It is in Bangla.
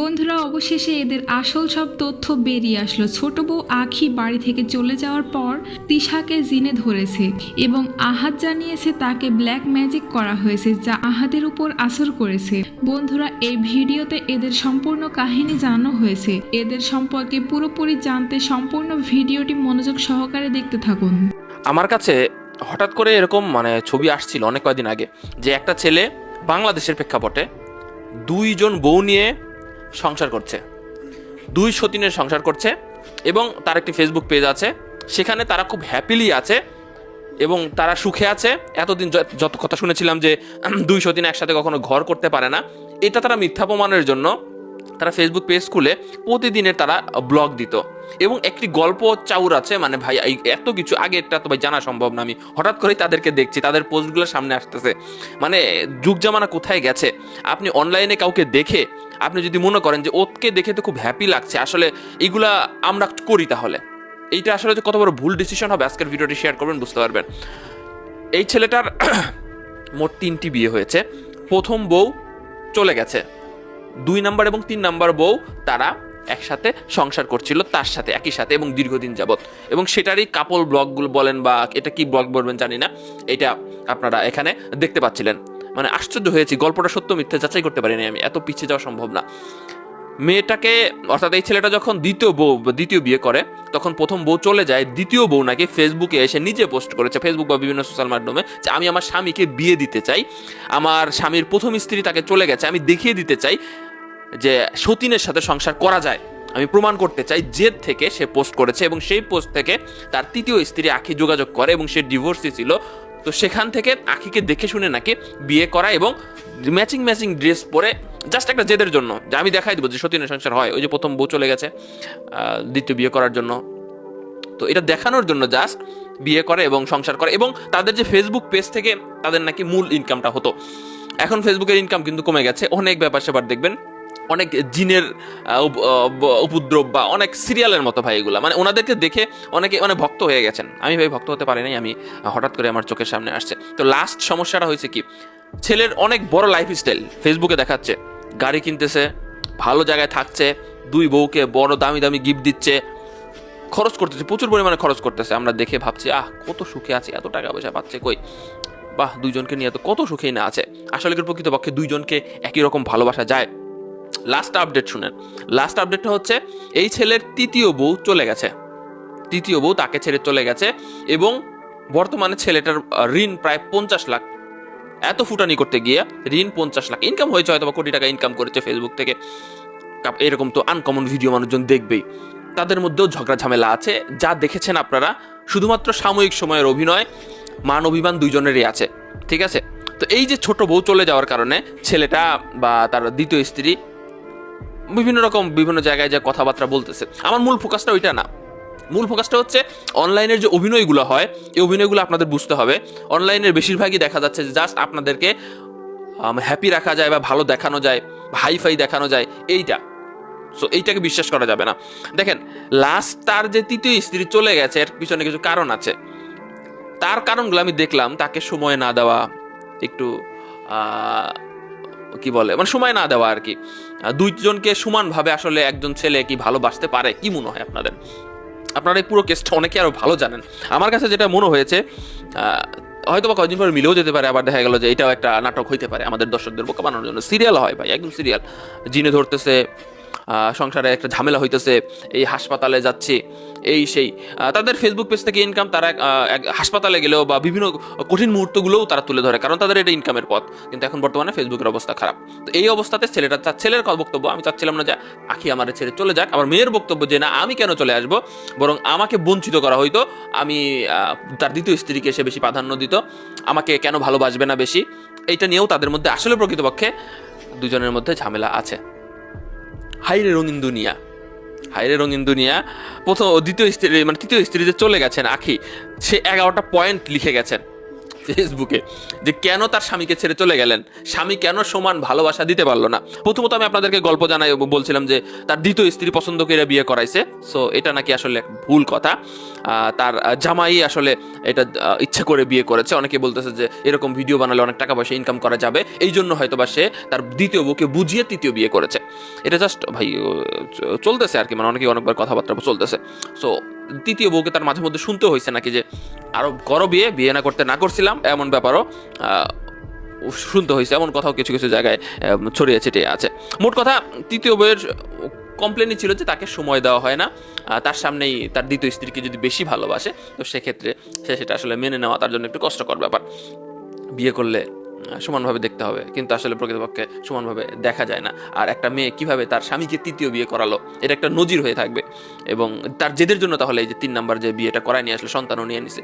বন্ধুরা, অবশেষে এদের আসল সব তথ্য বেরিয়ে আসলো। ছোট বউ আখি বাড়ি থেকে চলে যাওয়ার পর তিশাকে জিনে ধরেছে এবং আহাত জানিয়েছে তাকে ব্ল্যাক ম্যাজিক করা হয়েছে, যা আহাদের উপর আসর করেছে। বন্ধুরা, এই ভিডিওতে এদের সম্পূর্ণ কাহিনী জানানো হয়েছে। এদের সম্পর্কে পুরোপুরি জানতে সম্পূর্ণ ভিডিওটি মনোযোগ সহকারে দেখতে থাকুন। আমার কাছে হঠাৎ করে এরকম মানে ছবি আসছিল অনেক কয়েকদিন আগে, যে একটা ছেলে বাংলাদেশের প্রেক্ষাপটে দুইজন বউ নিয়ে সংসার করছে। দুই সতীনের সংসার করছে এবং তার একটি ফেসবুক পেজ আছে। সেখানে তারা খুব হ্যাপিলি আছে এবং তারা সুখে আছে। এতদিন যত কথা শুনেছিলাম যে দুই সতীন একসাথে কখনো ঘর করতে পারে না। এটা তারা মিথ্যা প্রমাণের জন্য তারা ফেসবুক পেজ খুলে প্রতিদিনের তারা ব্লগ দিত। এবং একটি গল্প চাউর আছে মানে ভাই এত কিছু আগে এটা তো ভাই জানা সম্ভব না, আমি হঠাৎ করেই তাদেরকে দেখছি, তাদের পোস্টগুলো সামনে আসতেছে। মানে যুগ জামানা কোথায় গেছে? আপনি অনলাইনে কাউকে দেখে, আপনি যদি মনে করেন যে ওকে দেখে তো খুব হ্যাপি লাগছে, আসলে এগুলা আমরা করি তাহলে। এইটা আসলে যে কত বড় ভুল ডিসিশন হবে, আজকের ভিডিওটি শেয়ার করবেন, বুঝতে পারবেন। এই ছেলেটার মোট তিনটি বিয়ে হয়েছে। প্রথম বউ চলে গেছে। দুই নাম্বার এবং তিন নাম্বার বউ তারা একসাথে সংসার করছিল, তার সাথে, একই সাথে এবং দীর্ঘদিন যাবৎ। এবং সেটারই কাপল ব্লগগুলো বলেন বা এটা কি ব্লগ বলবেন জানি না, এটা আপনারা এখানে দেখতে পাচ্ছিলেন। মানে আশ্চর্য হয়েছি, গল্পটা সত্য মিথ্যে যাচাই করতে পারিনি আমি, এত পিছিয়ে যাওয়া সম্ভব না। মেয়েটাকে, অর্থাৎ এই ছেলেটা যখন দ্বিতীয় বউ, দ্বিতীয় বিয়ে করে, তখন প্রথম বউ চলে যায়, দ্বিতীয় বউ নাকি ফেসবুকে এসে নিজে পোস্ট করেছে ফেসবুক বা বিভিন্ন সোশ্যাল মাধ্যমে যে আমি আমার স্বামীকে বিয়ে দিতে চাই, আমার স্বামীর প্রথম স্ত্রী তাকে চলে গেছে, আমি দেখিয়ে দিতে চাই যে সতীনের সাথে সংসার করা যায়। আমি প্রমাণ করতে চাই, জেদ থেকে সে পোস্ট করেছে এবং সেই পোস্ট থেকে তার তৃতীয় স্ত্রী আখি যোগাযোগ করে এবং সে ডিভোর্সি ছিল। তো সেখান থেকে আখিকে দেখে শুনে নাকি বিয়ে করা এবং ম্যাচিং ম্যাচিং ড্রেস পরে জাস্ট একটা জেদের জন্য, যে আমি দেখাই দেবো যে সতীনের সংসার হয়। ওই যে প্রথম বউ চলে গেছে দ্বিতীয় বিয়ে করার জন্য। তো এটা দেখানোর জন্য জাস্ট বিয়ে করে এবং সংসার করে এবং তাদের যে ফেসবুক পেজ থেকে তাদের নাকি মূল ইনকামটা হতো। এখন ফেসবুকের ইনকাম কিন্তু কমে গেছে। অনেক ব্যাপার স্যাপার দেখবেন। অনেক জিনের উপদ্রব বা অনেক সিরিয়ালের মতো ভাই এগুলো। মানে ওনাদেরকে দেখে অনেকে মানে ভক্ত হয়ে গেছেন। আমি ভাই ভক্ত হতে পারি নাই, আমি হঠাৎ করে আমার চোখের সামনে আসছে। তো লাস্ট সমস্যাটা হয়েছে কি? ছেলের অনেক বড় লাইফ স্টাইল ফেসবুকে দেখাচ্ছে। গাড়ি কিনতেছে, ভালো জায়গায় থাকছে, দুই বউকে বড় দামি দামি গিফট দিচ্ছে, খরচ করতেছে, প্রচুর পরিমাণে খরচ করতেছে। আমরা দেখে ভাবছি, আহ, কত সুখে আছে, এত টাকা পয়সা পাচ্ছে কই? বাহ, দুইজনকে নিয়ে তো কত সুখেই না আছে। আসলে প্রকৃতপক্ষে দুইজনকে একই রকম ভালোবাসা যায়? লাস্ট আপডেট শুনেন। লাস্ট আপডেটটা হচ্ছে, এই ছেলের তৃতীয় বউ চলে গেছে। তৃতীয় বউ তাকে ছেড়ে চলে গেছে এবং বর্তমানে ছেলেটার ঋণ প্রায় পঞ্চাশ লাখ। এত ফুটানি করতে গিয়ে ঋণ পঞ্চাশ লাখ। ইনকাম হয়েছে হয়তো কোটি টাকা ইনকাম করেছে ফেসবুক থেকে। এরকম তো আনকমন ভিডিও মানুষজন দেখবেই। তাদের মধ্যেও ঝগড়া ঝামেলা আছে। যা দেখেছেন আপনারা, শুধুমাত্র সাময়িক সময়ের অভিনয়, মান অভিমান দুইজনেরই আছে। ঠিক আছে? তো এই যে ছোট বউ চলে যাওয়ার কারণে ছেলেটা বা তার দ্বিতীয় স্ত্রী বিভিন্ন রকম বিভিন্ন জায়গায় যে কথাবার্তা বলতেছে। আমার মূল ফোকাসটা ওইটা না। মূল ফোকাসটা হচ্ছে অনলাইনের যে অভিনয়গুলো হয়, এই অভিনয়গুলো আপনাদের বুঝতে হবে। অনলাইনের বেশিরভাগই দেখা যাচ্ছে যে জাস্ট আপনাদেরকে হ্যাপি রাখা যায় বা ভালো দেখানো যায় হাইফাই দেখানো যায়, এইটা। সো এইটাকে বিশ্বাস করা যাবে না। দেখেন লাস্ট তার যে তৃতীয় স্ত্রী চলে গেছে, এর পিছনে কিছু কারণ আছে। তার কারণগুলো আমি দেখলাম, তাকে সময় না দেওয়া, একটু কি বলে মানে সময় না দেওয়া আর কি। দুইজনকে সমানভাবে আসলে একজন ছেলে কি ভালোবাসতে পারে, কি মনে হয় আপনাদের? আপনারা এই পুরো কেসটা অনেকে আরও ভালো জানেন। আমার কাছে যেটা মনে হয়েছে হয়তো বা কয়েকদিন পর মিলেও যেতে পারে, আবার দেখা গেল যে এটাও একটা নাটক হইতে পারে আমাদের দর্শকদের বোকা বানানোর জন্য। সিরিয়াল হয় ভাই, একদম সিরিয়াল। জিনে ধরতেছে সংসারে একটা ঝামেলা হইতেছে, এই হাসপাতালে যাচ্ছে, এই সেই। তাদের ফেসবুক পেজ থেকে ইনকাম তারা হাসপাতালে গেলেও বা বিভিন্ন কঠিন মুহূর্তগুলোও তারা তুলে ধরে, কারণ তাদের এটা ইনকামের পথ। কিন্তু এখন বর্তমানে ফেসবুকের অবস্থা খারাপ। তো এই অবস্থাতে ছেলেটা, তার ছেলের বক্তব্য, আমি চাচ্ছিলাম না যে আখি আমার ছেড়ে চলে যাক, আমার মেয়ের বক্তব্য যে না, আমি কেন চলে আসব? বরং আমাকে বঞ্চিত করা হইতো, আমি তার দ্বিতীয় স্ত্রীকে সে বেশি প্রাধান্য দিত, আমাকে কেন ভালোবাসবে না বেশি? এইটা নিয়েও তাদের মধ্যে আসলে প্রকৃতপক্ষে দুজনের মধ্যে ঝামেলা আছে। হাইরে রঙিন দুনিয়া। হাইরে রঙিন দুনিয়া। প্রথম দ্বিতীয় স্ত্রী মানে তৃতীয় স্ত্রী যে চলে গেছেন আখি, সে এগারোটা পয়েন্ট লিখে গেছেন। ফেসবুকে যে কেন তার স্বামীকে ছেড়ে চলে গেলেন? স্বামী কেন সমান ভালোবাসা দিতে পারল না? প্রথমত আমি আপনাদেরকে গল্প জানাই বলছিলাম যে তার দ্বিতীয় স্ত্রী পছন্দ করে বিয়ে করাইছে। সো এটা নাকি আসলে ভুল কথা। তার জামাই আসলে এটা ইচ্ছে করে বিয়ে করেছে। অনেকে বলতেছে যে এরকম ভিডিও বানালে অনেক টাকা পয়সা ইনকাম করা যাবে। এই জন্য হয়তো বা সে তার দ্বিতীয় বউকে বুঝিয়ে তৃতীয় বিয়ে করেছে। এটা জাস্ট ভাই চলতেছে আর কি। মানে অনেকে অনেকবার কথাবার্তা চলতেছে। সো তৃতীয় বউকে তার মাঝে মধ্যে শুনতে হয়েছে নাকি যে আরও করো বিয়ে বিয়ে না করতে না করছিলাম, এমন ব্যাপারও শুনতে হয়েছে, এমন কথাও কিছু কিছু জায়গায় ছড়িয়ে ছিটিয়ে আছে। মোট কথা, তৃতীয় বইয়ের কমপ্লেনই ছিল যে তাকে সময় দেওয়া হয় না তার সামনেই তার দ্বিতীয় স্ত্রীকে যদি বেশি ভালোবাসে, তো সেক্ষেত্রে সে সেটা আসলে মেনে নেওয়া তার জন্য একটু কষ্টকর ব্যাপার। বিয়ে করলে সমানভাবে দেখতে হবে, কিন্তু আসলে প্রকৃতপক্ষে সমানভাবে দেখা যায় না। আর একটা মেয়ে কীভাবে তার স্বামীকে তৃতীয় বিয়ে করালো, এটা একটা নজির হয়ে থাকবে। এবং তার জেদের জন্য তাহলে এই যে তিন নাম্বার যে বিয়েটা করায় নিয়ে আসলে, সন্তানও নিয়ে নিছে।